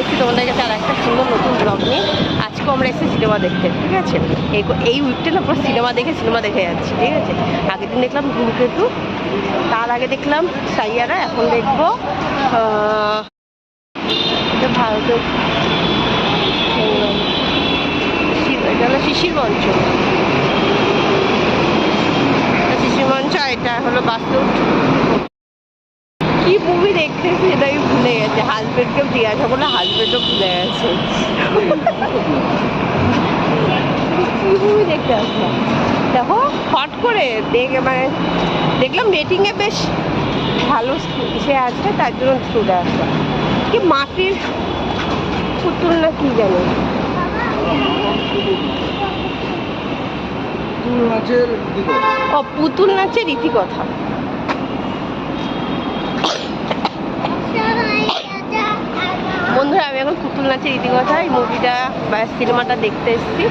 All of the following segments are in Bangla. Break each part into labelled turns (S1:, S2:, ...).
S1: এসেছি তোমাদের কাছে আর একটা সুন্দর নতুন ব্লগ নিয়ে। আজকেও আমরা এসে সিনেমা দেখতে, ঠিক আছে? এই এই উইকটা না পুরো সিনেমা দেখে সিনেমা দেখে যাচ্ছি, ঠিক আছে? আগের দিন দেখলাম ধূমকেতু তার আগে দেখলাম সাইয়ারা, এখন দেখব ভারতের শিশির মঞ্চ এটা শিশির মঞ্চ আর এটা হলো বাস্তব দেখতেছি এটাই ভুলে গেছে। হাজবেন্ডকে জিজ্ঞাসা করলে হাজবেন্ডও ভুলে গেছে। কি মুভি দেখতে আসলাম দেখো হট করে দেখে মানে দেখলাম রেটিংয়ে বেশ ভালো সে আছে তার জন্য চলে আসলাম। কি মাটির পুতুল না কি জানি?
S2: নাচের
S1: ও পুতুল নাচের রীতিকথা। বন্ধুরা আমি এখন পুতুল নাচের রীতিকথা এই মুভিটা বা সিনেমাটা দেখতে এসেছি।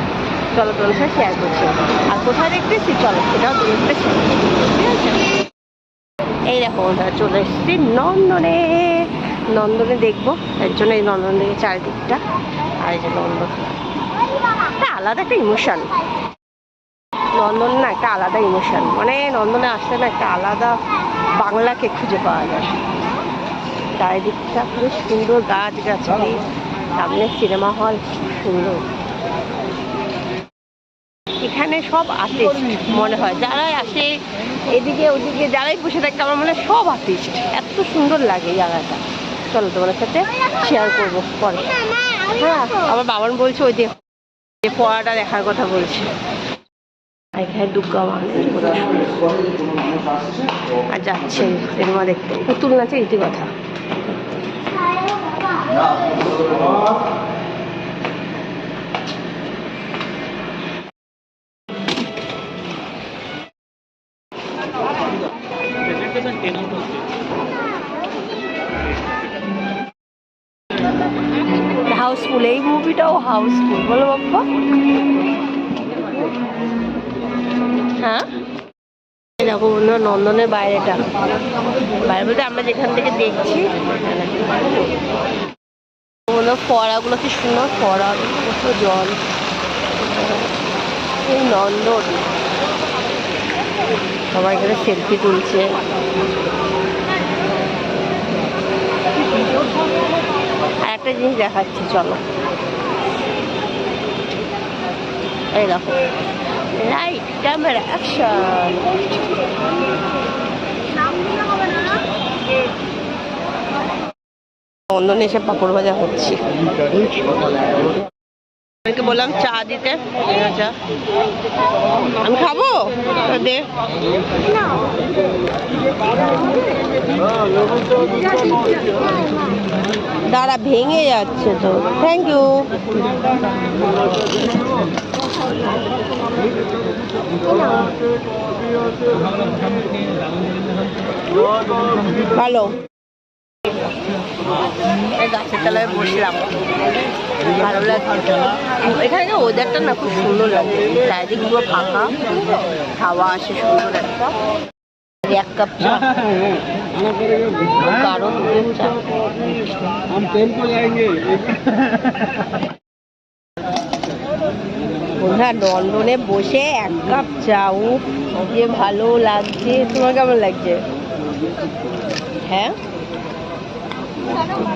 S1: চলো তোমার সাথে শেয়ার করছি। আর কোথায় দেখতে এসেছি? চলো, সেটাও দেখতে এই দেখো বন্ধুরা চলে এসেছি নন্দনে। নন্দনে দেখব। এর জন্য এই নন্দন দেখে চারিদিকটা। আর এই যে নন্দন একটা আলাদা একটা ইমোশন নন্দন না একটা আলাদা ইমোশন মানে নন্দনে আসলে না একটা আলাদা বাংলাকে খুঁজে পাওয়া যায়। চারিদিকটা খুব সুন্দর গাছ গাছালি সামনে সিনেমা হল, সুন্দর। এখানে সব আর্টিস্ট মনে হয়, যারাই আসে এদিকে ওদিকে, যারাই বসে থাকে, আমার মনে হয় সব আর্টিস্ট। এত সুন্দর লাগে জায়গাটা। চলো তোমার সাথে শেয়ার করব পরে। হ্যাঁ আমার বাবান বলছে, ওই যে পড়াটা দেখার কথা বলছে। এখানে দুর্গা আর যাচ্ছে, সিনেমা দেখতে। পুতুল নাচে ইতি কথা। হাউসফুল, এই মুভিটাও হাউসফুল, বলো বাপ্পা। হ্যাঁ? দেখো বন্ধুরা, নন্দনের বাইরেটা। বাইরে বলতে আমরা যেখান থেকে দেখছি ফড়াগুলো কি সুন্দর? ফড়া কত জল। এই নন্দন। সবাই এখানে সেলফি তুলছে। আর একটা জিনিস দেখাচ্ছি, চলো। এই দেখো। লাইট ক্যামেরা অ্যাকশন অন্ধনে এসে পাপড় ভাজা হচ্ছে। বললাম চা দিতে। চা আমি খাব? দে। দাঁড়া, ভেঙে যাচ্ছে তো। থ্যাংক ইউ ভালো। এই গাছের তলায় বসলাম। ভালো এখানে ওয়েদারটা না খুব সুন্দর লাগে। চারিদিক ফাঁকা। হাওয়া আসে সুন্দর একটা। এক কাপ চা। লন্ডনে বসে এক কাপ চাও যে ভালো লাগছে। তোমার কেমন লাগছে? হ্যাঁ?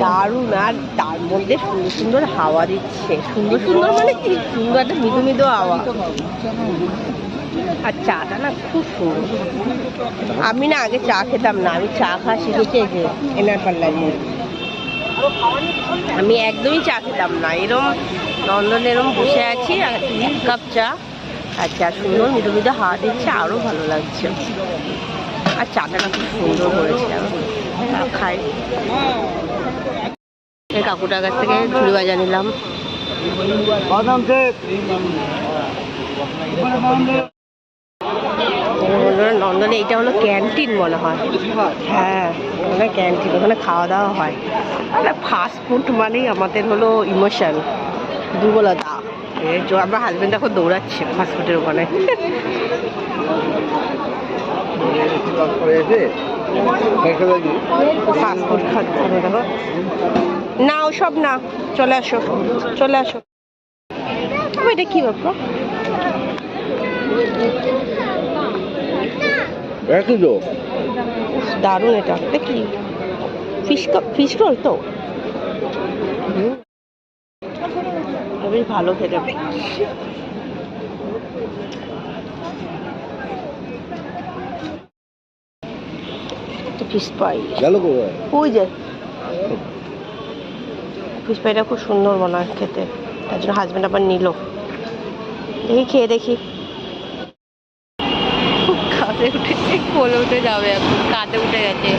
S1: দারুণ, আর তার মধ্যে সুন্দর সুন্দর হাওয়া দিচ্ছে। সুন্দর সুন্দর মানে কি? সুন্দর একটা মৃদু মৃদু হাওয়া। আর চাটা না খুব সুন্দর। আমি না আগে চা খেতাম না, আমি চা খাওয়া শিখেছি যে এনার পাল্লায় দিয়ে। আমি একদমই চা খেতাম না, এরম নন্দন এরম বসে আছি, আর কাপ চা। আর চা সুন্দর মৃদু মৃদু হাওয়া দিচ্ছে আরও ভালো লাগছে। আর চাটা না খুব সুন্দর করেছে খাই। এই কাকুটার কাছ থেকে ঝুড়ি বাজা নিলাম। নন্দনে এটা হলো ক্যান্টিন মনে হয়। হ্যাঁ ওখানে ক্যান্টিন, ওখানে খাওয়া দাওয়া হয়। মানে ফাস্টফুড মানেই আমাদের হলো ইমোশন, দুর্বলতা। আমার হাজব্যান্ড এখন দৌড়াচ্ছে ফাস্টফুডের ওখানে। না ওসব না চলে আসো চলে আসো। এটা কি ব্যাপার?
S2: একই তো।
S1: দারুণ এটা। কি? ফিশ ফিশ রোল তো। বেশ ভালো খেতে। ফিশ পাই
S2: গেল
S1: ওই যে। ফিস পাইটা খুব সুন্দর মনে হয় খেতে। তার জন্য হাজব্যান্ড আবার নিল। দেখি খেয়ে দেখি। খুব কাঁধে উঠেছে কোলে উঠে যাবে এখন। কাঁধে উঠে গেছে।